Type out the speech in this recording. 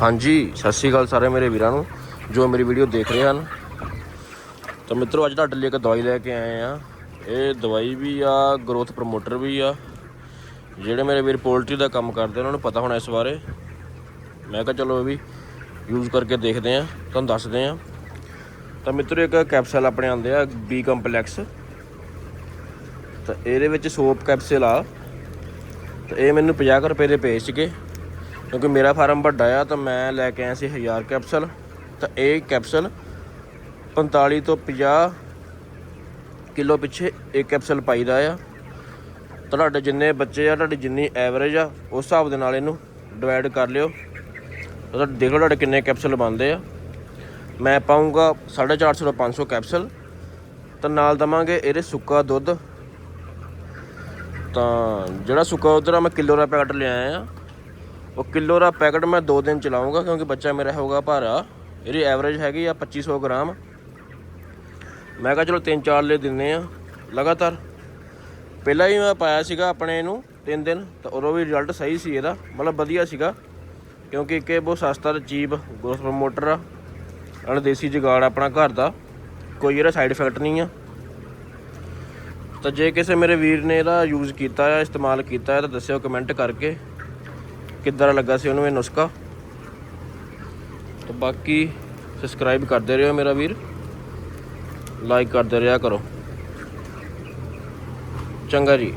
ਹਾਂਜੀ, ਸਤਿ ਸ਼੍ਰੀ ਅਕਾਲ ਸਾਰੇ ਮੇਰੇ ਵੀਰਾਂ ਨੂੰ, ਜੋ ਮੇਰੀ ਵੀਡੀਓ ਦੇਖ ਰਹੇ ਹਨ। ਤਾਂ ਮਿੱਤਰੋ, ਅੱਜ ਤੁਹਾਡੇ ਲਈ ਇੱਕ ਦਵਾਈ ਲੈ ਕੇ ਆਏ ਆ ਇਹ ਦਵਾਈ ਵੀ ਆ ਗਰੋਥ ਪ੍ਰਮੋਟਰ ਵੀ ਆ। ਜਿਹੜੇ ਮੇਰੇ ਵੀਰ ਪੋਲਟਰੀ ਦਾ ਕੰਮ ਕਰਦੇ ਉਹਨਾਂ ਨੂੰ ਪਤਾ ਹੋਣਾ ਇਸ ਬਾਰੇ। ਮੈਂ ਕਿਹਾ ਚਲੋ ਇਹ ਵੀ ਯੂਜ਼ ਕਰਕੇ ਦੇਖਦੇ ਆ ਤੁਹਾਨੂੰ ਦੱਸਦੇ ਆ ਤਾਂ ਮਿੱਤਰੋ, ਇੱਕ ਕੈਪਸੂਲ ਆਪਣੇ ਆਉਂਦੇ ਆ ਬੀ ਕੰਪਲੈਕਸ ਤਾਂ ਇਹਦੇ ਵਿੱਚ ਸੋਪ ਕੈਪਸੂਲ ਆ। ਤਾਂ ਇਹ ਮੈਨੂੰ 50 ਕੁ ਰੁਪਏ ਦੇ ਪਏ ਸੀਗੇ। ਕਿਉਂਕਿ ਮੇਰਾ ਫਾਰਮ ਵੱਡਾ ਆ, ਤਾਂ ਮੈਂ ਲੈ ਕੇ ਆਇਆ ਸੀ 1000 ਕੈਪਸੂਲ। ਤਾਂ ਇਹ ਕੈਪਸੂਲ 45 ਤੋਂ 50 ਕਿਲੋ ਪਿੱਛੇ ਇੱਕ ਕੈਪਸੂਲ ਪਾਈਦਾ ਆ। ਤੁਹਾਡੇ ਜਿੰਨੇ ਬੱਚੇ ਆ, ਤੁਹਾਡੀ ਜਿੰਨੀ ਐਵਰੇਜ ਆ, ਉਸ ਹਿਸਾਬ ਦੇ ਨਾਲ ਇਹਨੂੰ ਡਿਵਾਈਡ ਕਰ ਲਿਓ। ਤਾਂ ਦੇਖ ਲਓ ਤੁਹਾਡੇ ਕਿੰਨੇ ਕੈਪਸੂਲ ਬਣਦੇ ਆ। ਮੈਂ ਪਾਉਂਗਾ 450 ਤੋਂ 500 ਕੈਪਸੂਲ। ਤਾਂ ਨਾਲ ਦਵਾਂਗੇ ਇਹਦੇ ਸੁੱਕਾ ਦੁੱਧ। ਤਾਂ ਜਿਹੜਾ ਸੁੱਕਾ ਦੁੱਧ ਆ, ਮੈਂ ਕਿਲੋ ਦਾ ਪੈਕਟ ਲਿਆਇਆ ਆ। ਉਹ ਕਿਲੋ ਦਾ ਪੈਕਟ ਮੈਂ 2 ਦਿਨ ਚਲਾਉਂਗਾ ਕਿਉਂਕਿ ਬੱਚਾ ਮੇਰਾ ਹੋਊਗਾ ਭਾਰਾ। ਇਹਦੀ ਐਵਰੇਜ ਹੈਗੀ ਆ 2500 ਗ੍ਰਾਮ। ਮੈਂ ਕਿਹਾ ਚਲੋ 3-4 ਲੈ ਦਿੰਨੇ ਆ, ਲਗਾਤਾਰ। ਪਹਿਲਾਂ ਹੀ ਮੈਂ ਪਾਇਆ ਸੀਗਾ ਆਪਣੇ ਇਹਨੂੰ 3 ਦਿਨ, ਤਾਂ ਉਦੋਂ ਵੀ ਰਿਜ਼ਲਟ ਸਹੀ ਸੀ ਇਹਦਾ, ਮਤਲਬ ਵਧੀਆ ਸੀਗਾ। ਕਿਉਂਕਿ ਇੱਕ ਇਹ ਬਹੁਤ ਸਸਤਾ ਤੇ ਚੀਪ ਗਰੋਥ ਪ੍ਰਮੋਟਰ ਆ, ਨਾਲ ਦੇਸੀ ਜੁਗਾੜ ਆਪਣਾ ਘਰ ਦਾ, ਕੋਈ ਇਹਦਾ ਸਾਈਡ ਇਫੈਕਟ ਨਹੀਂ ਆ। ਤਾਂ ਜੇ ਕਿਸੇ ਮੇਰੇ ਵੀਰ ਨੇ ਇਹਦਾ ਯੂਜ਼ ਕੀਤਾ ਹੈ ਇਸਤੇਮਾਲ ਕੀਤਾ ਹੈ ਤਾਂ ਦੱਸਿਓ ਕਮੈਂਟ ਕਰਕੇ। ਕਿੱਦਾਂ ਦਾ ਲੱਗਾ ਸੀ ਉਹਨੂੰ ਇਹ ਨੁਸਖਾ? ਤਾਂ ਬਾਕੀ ਸਬਸਕ੍ਰਾਈਬ ਕਰਦੇ ਰਹੋ ਮੇਰਾ ਵੀਰ। ਲਾਈਕ ਕਰਦੇ ਰਿਹਾ ਕਰੋ। ਚੰਗਾ ਜੀ।